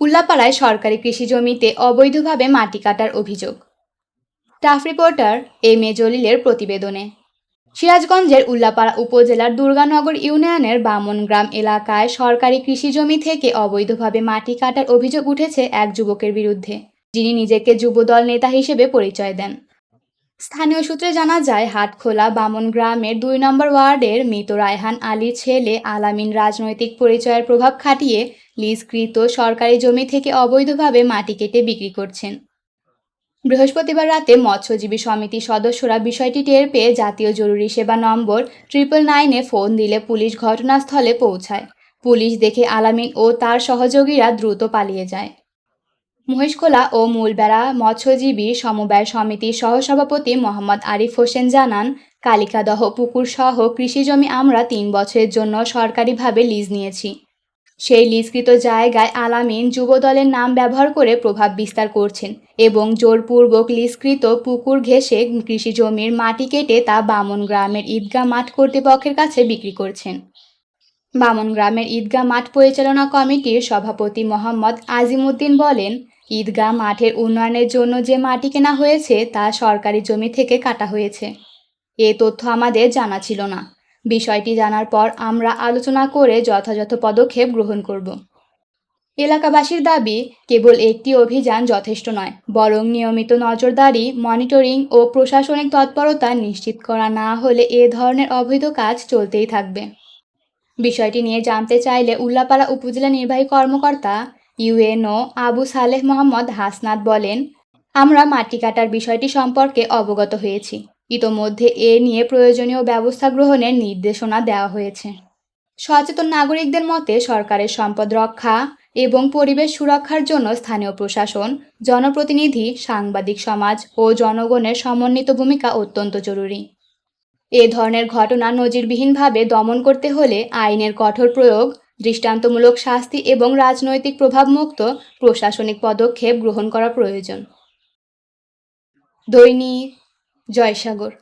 উল্লাপাড়ায় সরকারি কৃষি জমিতে অবৈধভাবে মাটি কাটার অভিযোগ। টাফ রিপোর্টার এম এ জলিলের প্রতিবেদনে। সিরাজগঞ্জের উল্লাপাড়া উপজেলার দুর্গানগর ইউনিয়নের বামন গ্রাম এলাকায় সরকারি কৃষি জমি থেকে অবৈধভাবে মাটি কাটার অভিযোগ উঠেছে এক যুবকের বিরুদ্ধে। যিনি নিজেকে যুবদল নেতা হিসেবে পরিচয় দেন। স্থানীয় সূত্রে জানা যায়, হাটখোলা বামন গ্রামের দুই নম্বর ওয়ার্ডের মৃত রায়হান আলীর ছেলে আলামিন রাজনৈতিক পরিচয়ের প্রভাব খাটিয়ে লিজকৃত সরকারি জমি থেকে অবৈধভাবে মাটি কেটে বিক্রি করছেন। বৃহস্পতিবার রাতে মৎস্যজীবী সমিতির সদস্যরা বিষয়টি টের পেয়ে জাতীয় জরুরি সেবা নম্বর ট্রিপল নাইনে ফোন দিলে পুলিশ ঘটনাস্থলে পৌঁছায়। পুলিশ দেখে আলামিন ও তার সহযোগীরা দ্রুত পালিয়ে যায়। মহেশখোলা ও মূলবেড়া মৎস্যজীবী সমবায় সমিতির সহসভাপতি মোহাম্মদ আরিফ হোসেন জানান, কালিকাদহ পুকুর সহ কৃষিজমি আমরা তিন বছরের জন্য সরকারিভাবে লিজ নিয়েছি। সেই লিজকৃত জায়গায় আলামিন যুবদলের নাম ব্যবহার করে প্রভাব বিস্তার করছেন এবং জোরপূর্বক লিজকৃত পুকুর ঘেঁষে কৃষিজমির মাটি কেটে তা বামন গ্রামের ঈদগাহ মাঠ কর্তৃপক্ষের কাছে বিক্রি করছেন। বামন গ্রামের ঈদগাহ মাঠ পরিচালনা কমিটির সভাপতি মোহাম্মদ আজিমুদ্দিন বলেন ঈদগাহ মাঠের উন্নয়নের জন্য যে মাটি কেনা হয়েছে তা সরকারি জমি থেকে কাটা হয়েছে। এ তথ্য আমাদের জানা ছিল না। বিষয়টি জানার পর আমরা আলোচনা করে যথাযথ পদক্ষেপ গ্রহণ করব। এলাকাবাসীর দাবি, কেবল একটি অভিযান যথেষ্ট নয়, বরং নিয়মিত নজরদারি, মনিটরিং ও প্রশাসনিক তৎপরতা নিশ্চিত করা না হলে এ ধরনের অবৈধ কাজ চলতেই থাকবে। বিষয়টি নিয়ে জানতে চাইলে উল্লাপাড়া উপজেলা নির্বাহী কর্মকর্তা ইউএনও আবু সালেহ মোহাম্মদ হাসনাত বলেন, আমরা মাটি কাটার বিষয়টি সম্পর্কে অবগত হয়েছি। ইতোমধ্যে এ নিয়ে প্রয়োজনীয় ব্যবস্থা গ্রহণের নির্দেশনা দেওয়া হয়েছে। সচেতন নাগরিকদের মতে সরকারের সম্পদ রক্ষা এবং পরিবেশ সুরক্ষার জন্য স্থানীয় প্রশাসন, জনপ্রতিনিধি, সাংবাদিক সমাজ ও জনগণের সমন্বিত ভূমিকা অত্যন্ত জরুরি। এ ধরনের ঘটনা নজিরবিহীনভাবে দমন করতে হলে আইনের কঠোর প্রয়োগ দৃষ্টান্তমূলক শাস্তি এবং রাজনৈতিক প্রভাবমুক্ত প্রশাসনিক পদক্ষেপ গ্রহণ করা প্রয়োজন। দৈনিক জয়সাগর